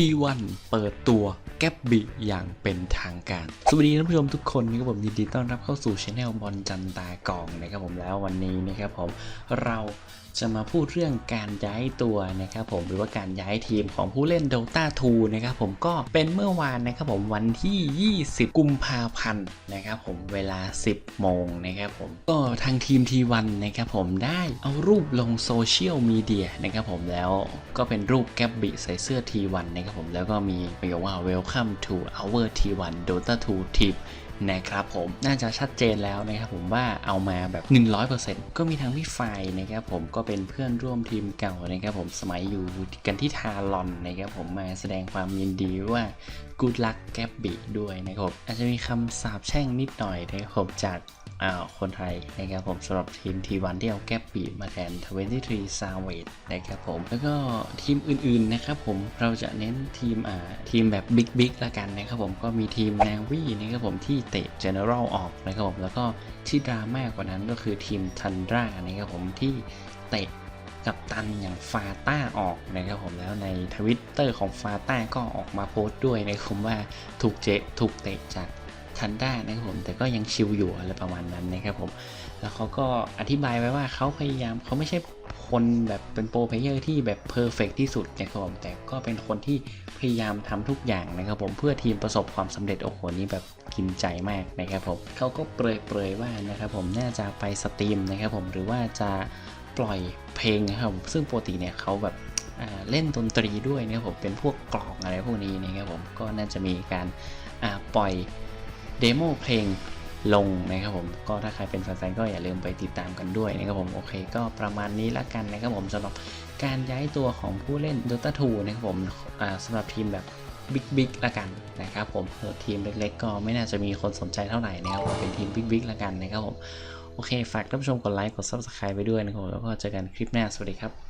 T1 เปิดตัว แกบบิอย่างเป็นทางการ สวัสดีท่านผู้ชมทุกคนนะครับผมยินดีต้อนรับเข้าสู่ช anel บอลจันตากองนะครับผมแล้ววันนี้นะครับผมเราจะมาพูดเรื่องการย้ายตัวนะครับผมหรือว่าการย้ายทีมของผู้เล่น Dota 2นะครับผมก็เป็นเมื่อวานนะครับผมวันที่ 20 กุมภาพันธ์นะครับผมเวลา 10 โมงนะครับผมก็ทางทีม T1 นนะครับผมได้เอารูปลงโซเชียลมีเดียนะครับผมแล้วก็เป็นรูปแกบบิใส่เสื้อ T1 นะครับผมแล้วก็มีประโยคว่า welcome to our T1 Dota 2 Tip นะครับผมน่าจะชัดเจนแล้วนะครับผมว่าเอามาแบบ 100%ก็มีทั้งพี่ไฟนะครับผมก็เป็นเพื่อนร่วมทีมเก่านะครับผมสมัยอยู่กันที่ทารอนนะครับผมมาแสดงความยินดีว่า good luck แกบบิด้วยนะครับอาจจะมีคำสาปแช่งนิดหน่อยนะครับผมจาก อ่าคนไทยนะครับผมสำหรับทีมทีวันที่เอาแกบบีมาแทน 23 s a v a g e นะครับผมแล้วก็ทีมอื่นๆนะครับผมเราจะเน้นทีมอ่าทีมแบบบิ๊กบิ๊กละกันนะครับผมก็มีทีมนาวีนะครับผมที่เตะ General ออกนะครับผมแล้วก็ที่ดราม่ากว่านั้นก็คือทีมทันดรานะครับผมที่เตะกับตันอย่างฟาต้าออกนะครับผมแล้วในทวิตเตอร์ของฟาต้าก็ออกมาโพสต์ด้วยนะครับว่าถูกเจถูกเตะจาก ทันได้นะครับผมแต่ก็ยังชิลอยู่อะไรประมาณนั้นนะครับผมแล้วเขาก็อธิบายไว้ว่าเขาพยายามเขาไม่ใช่คนแบบเป็นโปรเพลเยอร์ที่แบบเพอร์เฟกที่สุดนะครับผมแต่ก็เป็นคนที่พยายามทำทุกอย่างนะครับผมเพื่อทีมประสบความสำเร็จโอ้โหนี่แบบกินใจมากนะครับผมเขาก็เปรยๆว่านะครับผมน่าจะไปสตรีมนะครับผมหรือว่าจะปล่อยเพลงนะครับซึ่งปกติเนี่ยเขาแบบเล่นดนตรีด้วยนะครับผมเป็นพวกกลองอะไรพวกนี้นะครับผมก็น่าจะมีการปล่อย เดโมเพลงลงนะครับผมก็ถ้าใครเป็นแฟนๆก็อย่าลืมไปติดตามกันด้วยนะครับผมโอเค ก็ประมาณนี้ละกันนะครับผมสำหรับการย้ายตัวของผู้เล่น Dota 2นะครับผมสำหรับทีมแบบบิ๊กบิ๊กละกันนะครับผมทีมเล็กๆ ก็ไม่น่าจะมีคนสนใจเท่าไหร่นะครับเป็นทีมบิ๊กบิ๊กละกันนะครับผมโอเค ฝากท่านผู้ชมกดไลค์กด Subscribe ไปด้วยนะครับผมแล้วก็เจอกันคลิปหน้าสวัสดีครับ